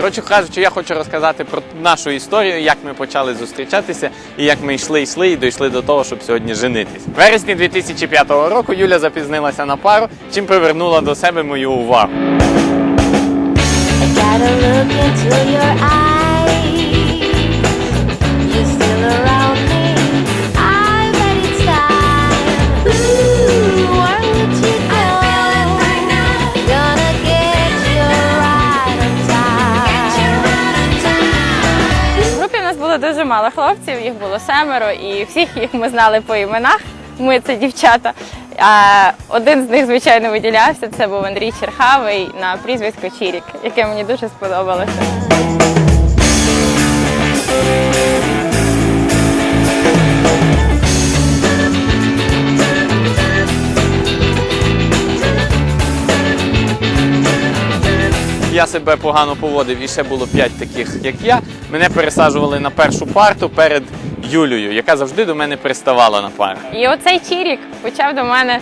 Коротше кажучи, я хочу розказати про нашу історію, як ми почали зустрічатися і як ми йшли, йшли і дійшли до того, щоб сьогодні женитись. В вересні 2005 року Юля запізнилася на пару, чим привернула до себе мою увагу. I gotta look into your eyes. Було семеро, і всіх їх ми знали по іменах. Ми це дівчата. А один з них, звичайно, виділявся. Це був Андрій Черхавий на прізвисько Чірік, яке мені дуже сподобалося. Я себе погано поводив і ще було п'ять таких, як я. Мене пересаджували на першу парту перед Юлею, яка завжди до мене приставала на парах. І оцей Чірік почав до мене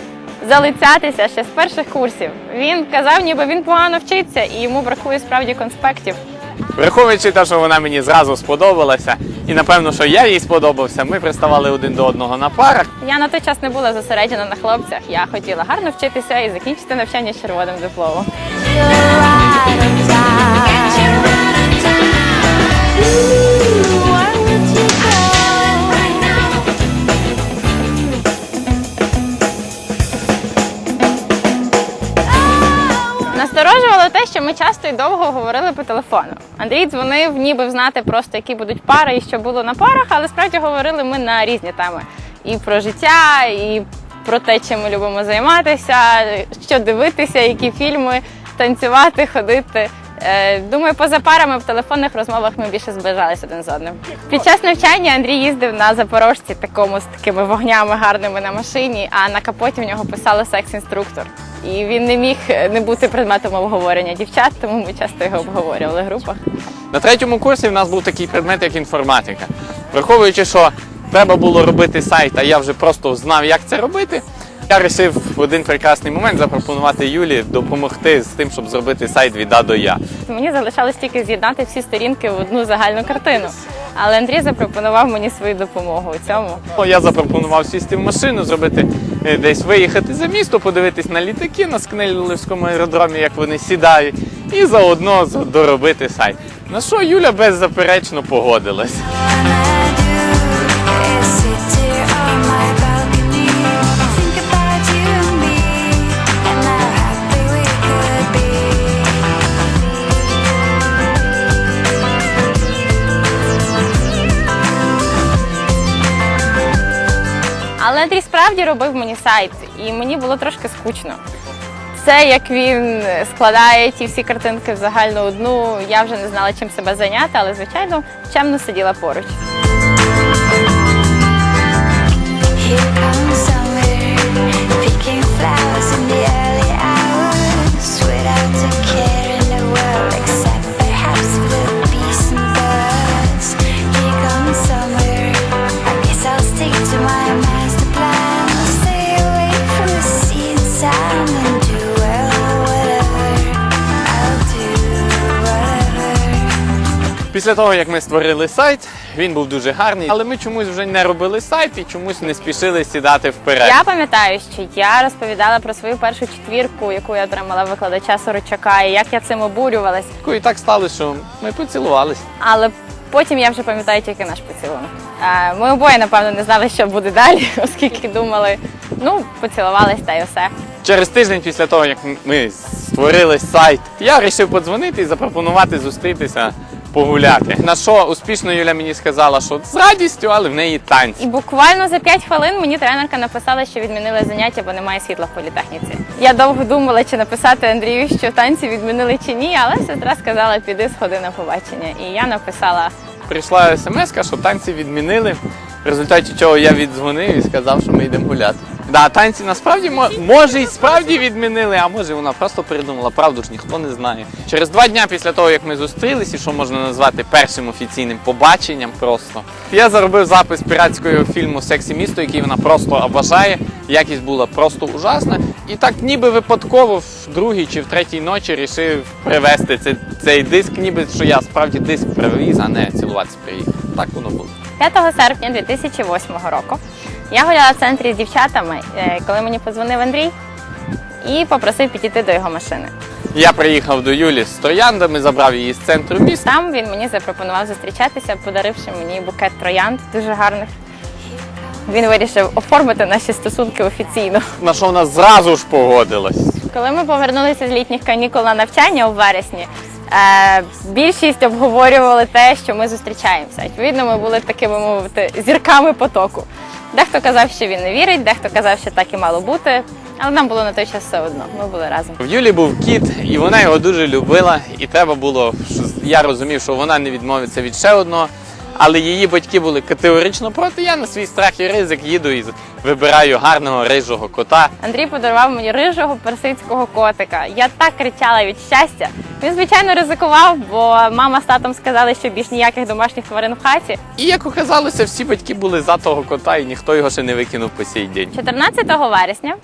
залицятися ще з перших курсів. Він казав, ніби він погано вчиться і йому бракує справді конспектів. Враховуючи те, що вона мені зразу сподобалася, і напевно, що я їй сподобався, ми приставали один до одного на парах. Я на той час не була зосереджена на хлопцях. Я хотіла гарно вчитися і закінчити навчання з червоним дипломом. You're right on time. Що ми часто і довго говорили по телефону. Андрій дзвонив, ніби знати просто, які будуть пари і що було на парах, але справді говорили ми на різні теми: і про життя, і про те, чим ми любимо займатися, що дивитися, які фільми, танцювати, ходити. Е, Думаю, поза парами в телефонних розмовах ми більше зближалися один з одним. Під час навчання Андрій їздив на запорожці, такому з такими вогнями гарними на машині, а на капоті в нього писало секс-інструктор. І він не міг е, не бути предметом обговорення дівчат, тому ми часто його обговорювали в групах. На третьому курсі в нас був такий предмет, як інформатика. Враховуючи, що треба було робити сайт, а я вже просто знав, як це робити. Я вирішив в один прекрасний момент запропонувати Юлі допомогти з тим, щоб зробити сайт від А до Я. Мені залишалось тільки з'єднати всі сторінки в одну загальну картину. Але Андрій запропонував мені свою допомогу у цьому. Я запропонував сісти в машину, зробити е, десь виїхати за місто, подивитись на літаки на Скнелівському аеродромі, як вони сідають, і заодно доробити сайт. На що Юля беззаперечно погодилась. Але Андрій справді робив мені сайт, і мені було трошки скучно. Це як він складає ті всі картинки в загальну одну. Я вже не знала, чим себе зайняти, але звичайно чемно сиділа поруч. Після того, як ми створили сайт, він був дуже гарний, але ми чомусь вже не робили сайт і чомусь не спішили сідати вперед. Я пам'ятаю, що я розповідала про свою першу четвірку, яку я отримала викладача Сорочака, і як я цим обурювалась. І так сталося, що ми поцілувалися. Але потім я вже пам'ятаю тільки наш поцілунок. Е, Ми обоє, напевно, не знали, що буде далі, оскільки думали, ну, поцілувались та й все. Через тиждень після того, як ми створили сайт, я вирішив подзвонити і запропонувати зустрітися погуляти. На що успішно Юля мені сказала, що з радістю, але в неї танці. І буквально за 5 хвилин мені тренерка написала, що відмінили заняття, бо немає світла в політехніці. Я довго думала, чи написати Андрію, що танці відмінили чи ні, але сестра сказала, піди сходи на побачення. І я написала Прийшла смс, що танці відмінили, в результаті чого я віддзвонив і сказав, що ми йдемо гуляти. Да, танці насправді може і справді відмінили, а може вона просто придумала. Правду ж ніхто не знає. Через два дня після того, як ми зустрілися, що можна назвати першим офіційним побаченням, просто я заробив запис піратського фільму Сексі місто, який вона просто обожає. Якість була просто ужасна. І так, ніби випадково в другій чи в третій ночі рішив привезти цей, цей диск, ніби що я справді диск привіз, а не цілуватися приїхав. Так воно було. 5 серпня 2008 року я гуляла в центрі з дівчатами, е, коли мені подзвонив Андрій і попросив підійти до його машини. Я приїхав до Юлі з трояндами, забрав її з центру міста. Там він мені запропонував зустрічатися, подаривши мені букет троянд дуже гарних. Він вирішив оформити наші стосунки офіційно. На що вона зразу ж погодилась. Коли ми повернулися з літніх канікул на навчання у вересні, е, більшість обговорювали те, що ми зустрічаємося. Відповідно, ми були такими мовити зірками потоку. Дехто казав, що він не вірить, дехто казав, що так і мало бути. Але нам було на той час все одно. Ми були разом. В Юлі був кіт, і вона його дуже любила. І треба було, я розумів, що вона не відмовиться від ще одного. Але її батьки були категорично проти. Я на свій страх і ризик їду і вибираю гарного рижого кота. Андрій подарував мені рижого персидського котика. Я так кричала від щастя. Він, звичайно, ризикував, бо мама з татом сказали, що більш ніяких домашніх тварин в хаті. І як оказалося, всі батьки були за того кота, і ніхто його ще не викинув по сей день. 14 вересня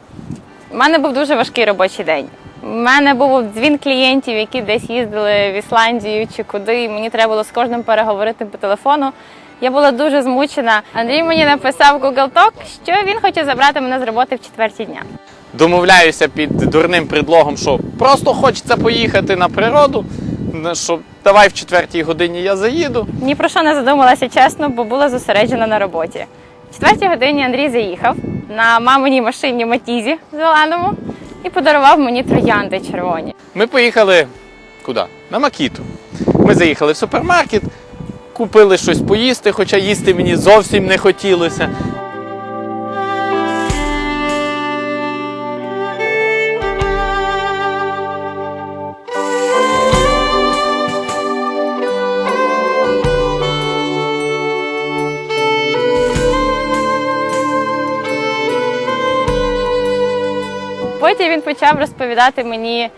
у мене був дуже важкий робочий день. У мене був дзвін клієнтів, які десь їздили в Ісландію чи куди. і Мені треба було з кожним переговорити по телефону. Я була дуже змучена. Андрій мені написав в Google Talk, що він хоче забрати мене з роботи в четвертій дня. Домовляюся під дурним предлогом, що просто хочеться поїхати на природу. Що давай в четвертій годині я заїду. Ні про що не задумалася чесно, бо була зосереджена на роботі. В четвертій годині Андрій заїхав на маминій машині Матізі зеленому і подарував мені троянди червоні. Ми поїхали куди? На Макіту. Ми заїхали в супермаркет, купили щось поїсти, хоча їсти мені зовсім не хотілося. Потім він почав розповідати мені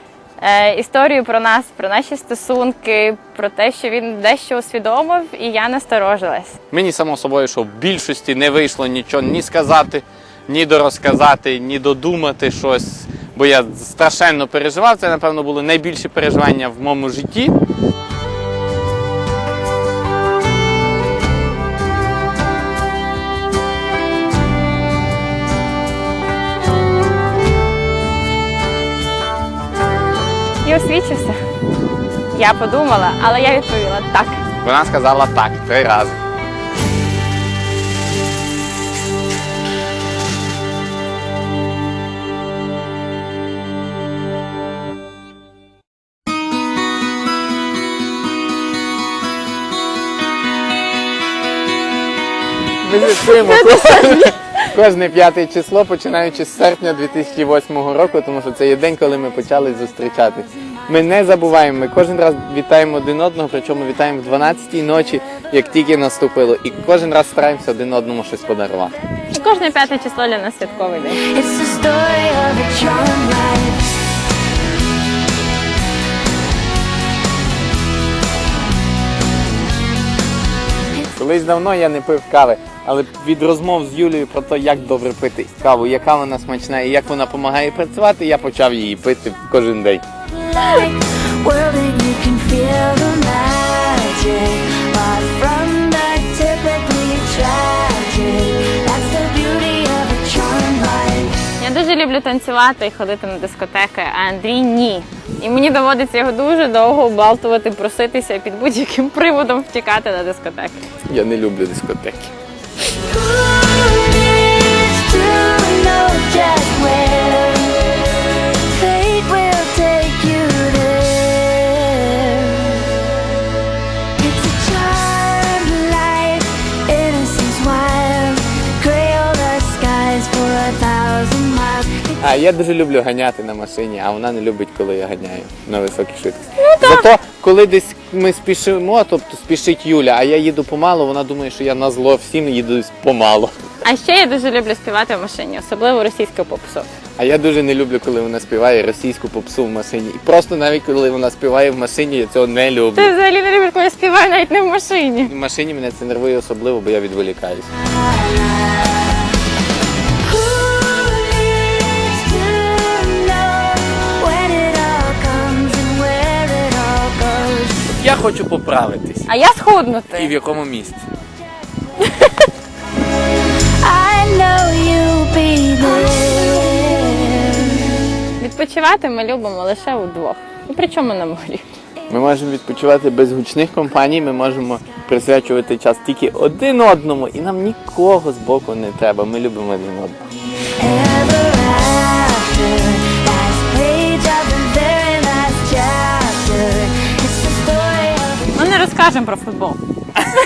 е, історію про нас, про наші стосунки, про те, що він дещо усвідомив, і я насторожилась. Мені само собою, що в більшості не вийшло нічого ні сказати, ні дорозказати, ні додумати щось. Бо я страшенно переживав. Це, напевно, було найбільше переживання в моєму житті. Освічився. Я подумала, але я відповіла так. Вона сказала так три рази. Ми святкуємо кожне, п'яте число, починаючи з серпня 2008 року, тому що це є день, коли ми почали зустрічатись. Ми не забуваємо, ми кожен раз вітаємо один одного, причому вітаємо в 12-й ночі, як тільки наступило, і кожен раз стараємося один одному щось подарувати. Кожне п'яте число для нас святковий день. Колись давно я не пив кави, але від розмов з Юлією про те, як добре пити каву, яка вона смачна і як вона допомагає працювати, я почав її пити кожен день. Люблю танцювати і ходити на дискотеки, а Андрій ні. І мені доводиться його дуже довго обалтувати, проситися і під будь-яким приводом втікати на дискотеки. Я не люблю дискотеки. А я дуже люблю ганяти на машині, а вона не любить, коли я ганяю на високій швидкості. Зато коли десь ми спішимо, тобто спішить Юля, а я їду помало, вона думає, що я на зло всім їду помало. А ще я дуже люблю співати в машині, особливо російську попсу. А я дуже не люблю, коли вона співає російську попсу в машині. І просто навіть коли вона співає в машині, я цього не люблю. Ти взагалі не любиш, коли я співаю навіть не в машині. В машині мене це нервує особливо, бо я відволікаюсь. Я хочу поправитись. А я схуднути. І в якому місці? Відпочивати ми любимо лише удвох. І причому на морі. Ми можемо відпочивати без гучних компаній, ми можемо присвячувати час тільки один одному, і нам нікого з боку не треба. Ми любимо один одного. Розкажемо про футбол.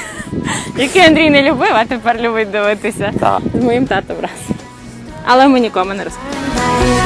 Який Андрій не любив, а тепер любить дивитися. Так. З моїм татом раз. Але ми нікому не розкажемо.